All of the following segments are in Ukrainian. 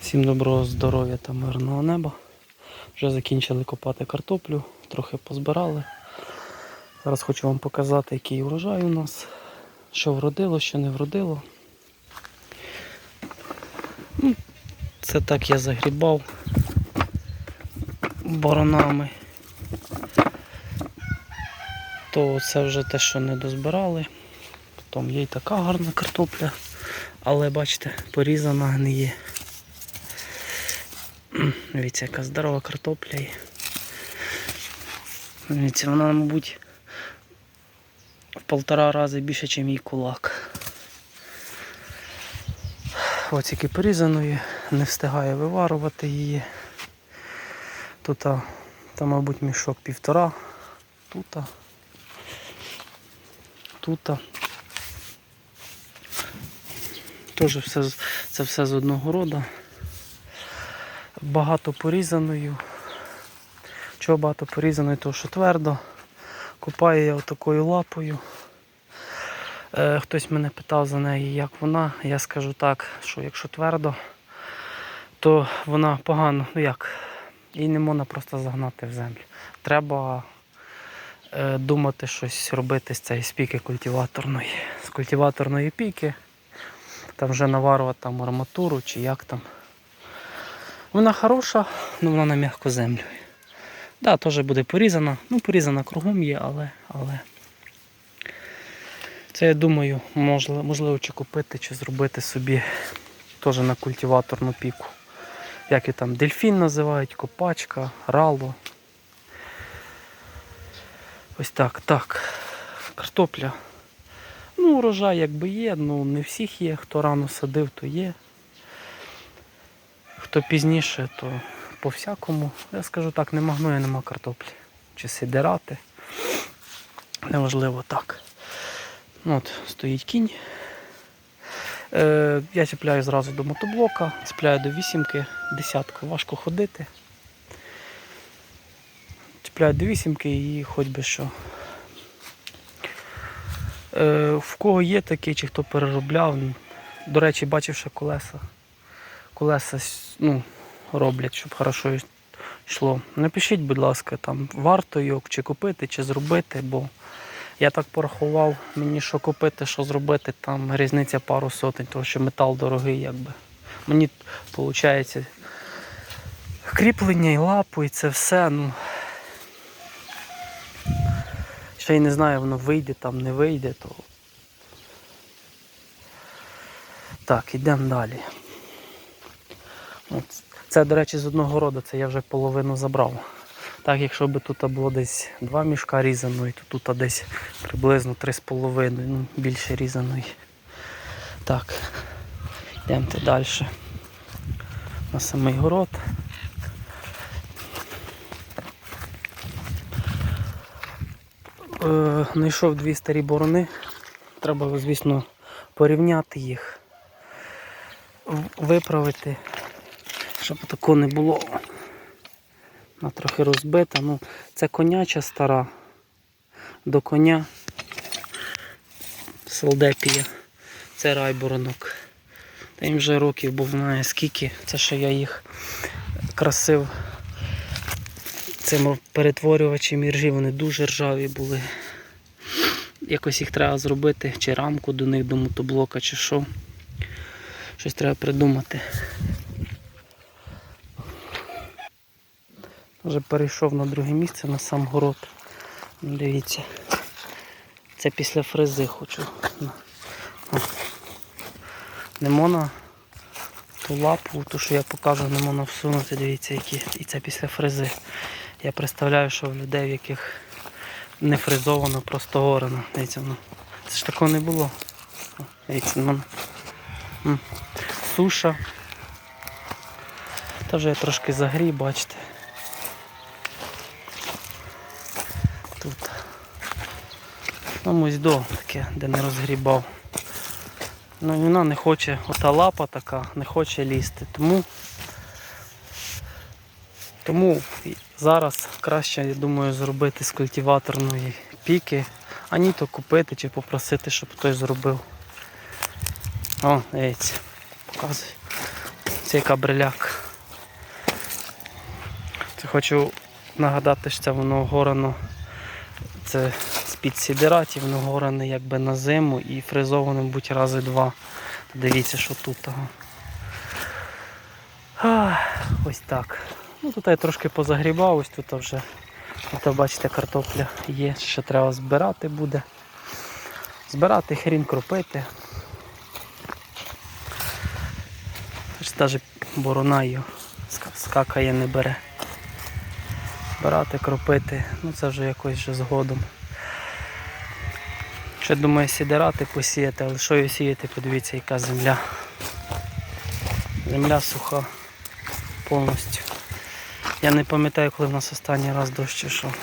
Всім доброго здоров'я та мирного неба. Вже закінчили копати картоплю, трохи позбирали. Зараз хочу вам показати, який урожай у нас, що вродило, що не вродило. Ну, Це так я загрібав боронами. То це вже те, що не дозбирали. Потім є й така гарна картопля, але бачите, порізана гниє. Дивіться, яка здорова картопля. є. Дивіться, вона, мабуть, в полтора рази більше, ніж мій кулак. Ось тільки порізаної, не встигає виварувати її. Тут, там, мабуть, мішок півтора. Тут. Тут. Теж все, це все з одного роду багато порізаною. Чого багато порізаною, тому що твердо. Купаю я отакою лапою. Е, хтось мене питав за неї, як вона. Я скажу так, що якщо твердо, то вона погано, ну як, її не можна просто загнати в землю. Треба е, думати щось робити з цієї спіки культиваторної. З культиваторної піки. Там вже наварувати там арматуру чи як там. Вона хороша, але вона на м'яку землю. Так, да, теж буде порізана. Ну, порізана кругом є, але. але... Це я думаю, можливо, можливо чи купити, чи зробити собі теж на культиваторну піку. Як і там дельфін називають, копачка, рало. Ось так, так. Картопля. Ну, урожай якби є, ну не всіх є. Хто рано садив, то є. Хто пізніше, то по всякому. Я скажу так, нема гною, нема картоплі. Чи сидирати. Неважливо так. Ну, От, стоїть кінь. Е, я чіпляю зразу до мотоблока, ціпляю до вісімки, десятку, важко ходити. Чіпляю до вісімки і хоч би що. Е, в кого є такий, чи хто переробляв. До речі, бачив ще колеса колеса ну, роблять, щоб хорошо йшло. Напишіть, будь ласка, там варто його чи купити, чи зробити, бо я так порахував, мені що купити, що зробити, там різниця пару сотень, тому що метал дорогий, якби. Мені виходить кріплення і лапу, і це все, ну. Ще й не знаю, воно вийде там, не вийде, то. Так, йдемо далі. Це, до речі, з одного роду, це я вже половину забрав. Так, якщо б тут було десь два мішка різаної, то тут десь приблизно 3,5, ну, більше різаної. Так, йдемо далі. На самий город. Е, знайшов дві старі борони. Треба, звісно, порівняти їх, виправити щоб такого не було. Вона трохи розбита. Ну, це коняча стара. До коня. Солдепія. Це райборонок. Та їм вже років був знає скільки. Це що я їх красив цим перетворювачем іржі, вони дуже ржаві були. Якось їх треба зробити, чи рамку до них до мотоблока, чи що. Щось треба придумати. Вже перейшов на друге місце на сам город. Дивіться. Це після фрези хочу. На. О. Не можна ту лапу, ту, що я покажу, не можна всунути, дивіться, які. І це після фрези. Я представляю, що в людей, в яких не фризовано, просто горено. Дивіться, ну. Це ж такого не було. Дивіться, ну. Суша. Та вже я трошки загрів, бачите. Тут. Там ось до таке, де не розгрібав. Ну вона не хоче, ота лапа така, не хоче лізти. Тому тому зараз краще, я думаю, зробити з культиваторної піки, ані то купити чи попросити, щоб хтось зробив. О, дивіться, показує. цей кабриляк. Це хочу нагадати, що це воно горано. Це з-під сідератів, воно горане якби на зиму і фрезоване, будь рази два. Дивіться, що тут. Ах, ось так. Ну тут я трошки позагрібав, ось тут вже. Тут, бачите, картопля є, ще треба збирати буде. Збирати, хрін кропити. Навіть борона її скакає, не бере. Збирати, кропити, ну це вже якось вже згодом. Ще думаю сідирати посіяти, але що її сіяти, подивіться, яка земля. Земля суха повністю. Я не пам'ятаю, коли в нас останній раз дощ ішов.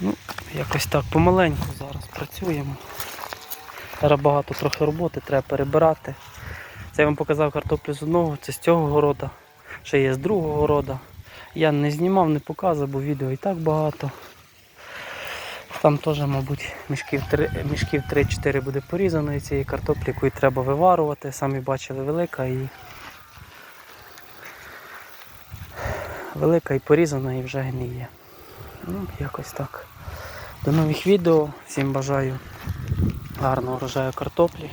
Ну, якось так помаленьку зараз працюємо. Зараз багато трохи роботи, треба перебирати. Це я вам показав картоплю з одного, це з цього города, ще є з другого города. Я не знімав, не показував, бо відео і так багато. Там теж, мабуть, мішків 3 мішків 3-4 буде порізано і цієї картоплі, яку треба виварувати. Самі бачили велика і велика і порізана і вже гниє. Ну, якось так. До нових відео. Всім бажаю гарного врожаю картоплі.